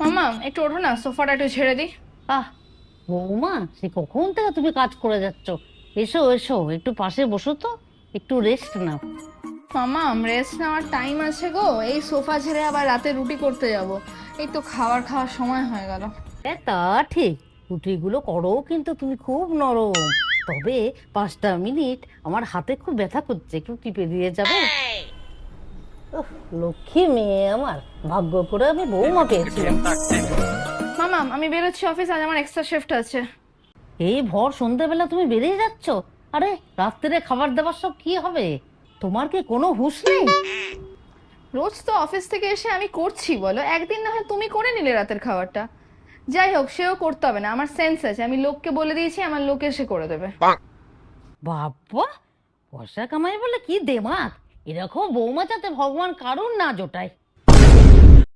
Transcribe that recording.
মামা একটু ওঠো না সোফাটা একটু ছেড়ে দিই। আহ বৌমা সে কখন থেকে তুমি কাজ করে যাচ্ছ? এসো এসো একটু পাশে বসো তো একটু রেস্ট নাও। মামা রেস্ট নেওয়ার টাইম আছে গো এই সোফা ছেড়ে আবার রাতে রুটি করতে যাব। এই তো খাবার খাওয়ার সময় হয়ে গেল। এ, তা ঠিক রুটিগুলো করো কিন্তু তুমি খুব নরম। তবে পাঁচটা মিনিট আমার হাতে খুব ব্যথা করছে একটু টিপে দিয়ে যাবে? লক্ষ্মী মেয়ে আমার। ভাগ্য করে আমি বৌমা পেয়েছিলাম মামা আমি বেরোচ্ছি অফিস আজ আমার এক্সট্রা শিফট আছে। এই ভর সন্ধ্যেবেলা তুমি বেরিয়ে যাচ্ছ? আরে রাত্রে খাবার দাবার সব কি হবে? তোমার কি কোনো হুঁশ নেই? রোজ তো অফিস থেকে এসে আমি করছি বলো। একদিন না হয় তুমি করে নিলে রাতের খাবারটা। যাই হোক সেও করতে হবে না। আমার সেন্স আছে। আমি লোককে বলে দিয়েছি আমার লোক এসে করে দেবে। বাবা পয়সা কামাই বলে কি দেমাক? এরকম বৌমা যাতে ভগবান কারুর না জোটায়?